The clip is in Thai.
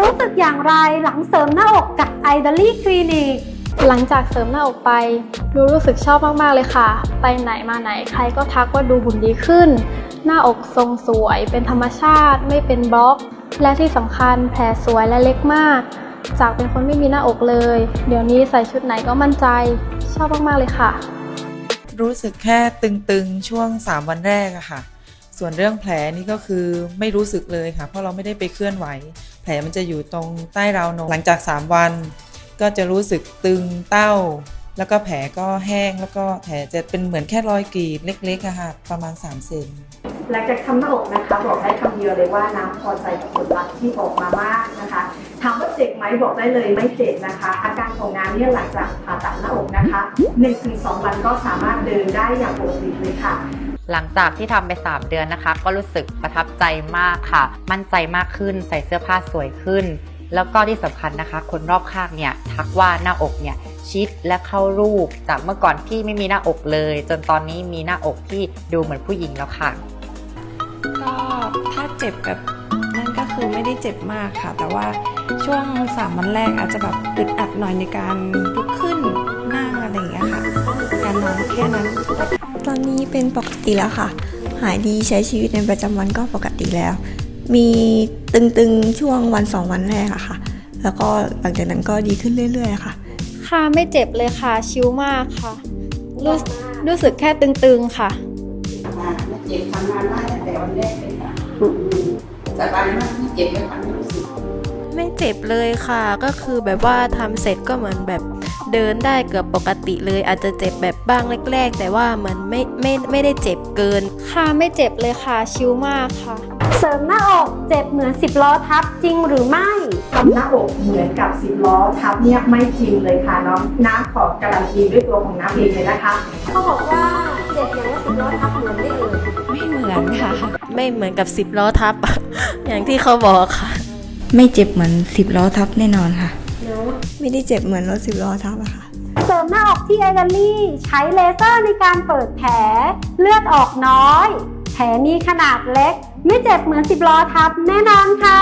รู้สึกอย่างไรหลังเสริมหน้าอกกับไอดอลี่คลินิกหลังจากเสริมหน้าอกไปหนูรู้สึกชอบมากๆเลยค่ะ ไปไหนมาไหนใครก็ทักว่าดูหุ่นดีขึ้น หน้าอกทรงสวยเป็นธรรมชาติไม่เป็นบล็อก และที่สำคัญแผลสวยและเล็กมาก จากเป็นคนไม่มีหน้าอกเลย เดี๋ยวนี้ใส่ชุดไหนก็มั่นใจ ชอบมากๆเลยค่ะ รู้สึกแค่ตึงๆช่วง 3 วันแรกอะค่ะ ส่วนเรื่องแผลนี่ก็คือไม่รู้สึกเลยค่ะ เพราะเราไม่ได้ไปเคลื่อนไหว แผลมันจะอยู่ตรงใต้ราวนมหลังจาก 3 วัน ก็จะรู้สึกตึงเต้า แล้วก็แผลก็แห้งแล้วก็แผลจะเป็นเหมือนแค่รอยกรีดเล็กๆอะค่ะประมาณ 3 เซนหลังจากทำหน้าอกนะคะบอกได้คำเดียวเลยว่าน้ำพอใจกับผลลัพธ์ที่ออกมามากนะคะถามว่าเจ็บไหมบอกได้เลยไม่เจ็บนะคะ อาการของน้ำเนี่ยหลังจากผ่าตัดหน้าอกนะคะ1-2วันก็สามารถเดินได้อย่างปกติเลยค่ะ หลังจากที่ทำไป 3 เดือนนะคะ ก็รู้สึกประทับใจมากค่ะ มั่นใจมากขึ้นใส่เสื้อผ้าสวยขึ้น แล้วก็ที่สำคัญนะคะ คนรอบข้างเนี่ยทักว่าหน้าอกเนี่ยชิดและเข้ารูป จากเมื่อก่อนที่ไม่มีหน้าอกเลย จนตอนนี้มีหน้าอกที่ดูเหมือนผู้หญิงแล้วค่ะ ก็ถ้าเจ็บแบบนั่นก็คือไม่ได้เจ็บมากค่ะ แต่ว่าช่วงสามวันแรกอาจจะแบบอึดอัดหน่อยในการลุกขึ้นนั่งอะไรอย่างเงี้ยค่ะ การนอนแค่นั้น อนนี้เป็นปกติแล้วค่ะ หายดีใช้ชีวิตในประจำวันก็ปกติแล้ว มีตึงๆช่วงวันสองวันแรกอะค่ะ แล้วก็หลังจากนั้นก็ดีขึ้นเรื่อยๆค่ะ ค่ะไม่เจ็บเลยค่ะ ชิลมากค่ะ รู้รู้สึกแค่ตึงๆค่ะมาไม่เจ็บทำงานได้แต่วันแรกเลยค่ะสบายมากไม่เจ็บไม่ฟันไม่รู้สึกไม่เจ็บเลยค่ะ ก็คือแบบว่าทำเสร็จก็เหมือนแบบ เดินได้เกือบปกติเลยอาจจะเจ็บแบบบ้างแรก ๆ แต่ว่าเหมือนไม่ไม่ไม่ได้เจ็บเกิน ค่ะไม่เจ็บเลยค่ะชิลมากค่ะ เสริมหน้าอกเจ็บเหมือน10ล้อทับจริงหรือไม่ทำหน้าอกเหมือนกับสิบล้อทับเนี่ยไม่จริงเลยค่ะน้องน้ำขอการันตีด้วยตัวของน้ำเองเลยนะคะ เขาบอกว่าเจ็บอย่างว่าสิบล้อทับเหมือนได้เอ่ยไม่เหมือนค่ะ ไม่เหมือนกับสิบล้อทับ อย่างที่เขาบอกค่ะ ไม่เจ็บเหมือนสิบล้อทับแน่นอนค่ะ ไม่ได้เจ็บเหมือนรถสิบล้อทับอะค่ะ เสริมหน้าอกที่ไอดอลี่ ใช้เลเซอร์ในการเปิดแผล เลือดออกน้อย แผลมีขนาดเล็ก ไม่เจ็บเหมือนสิบล้อทับแน่นอนค่ะ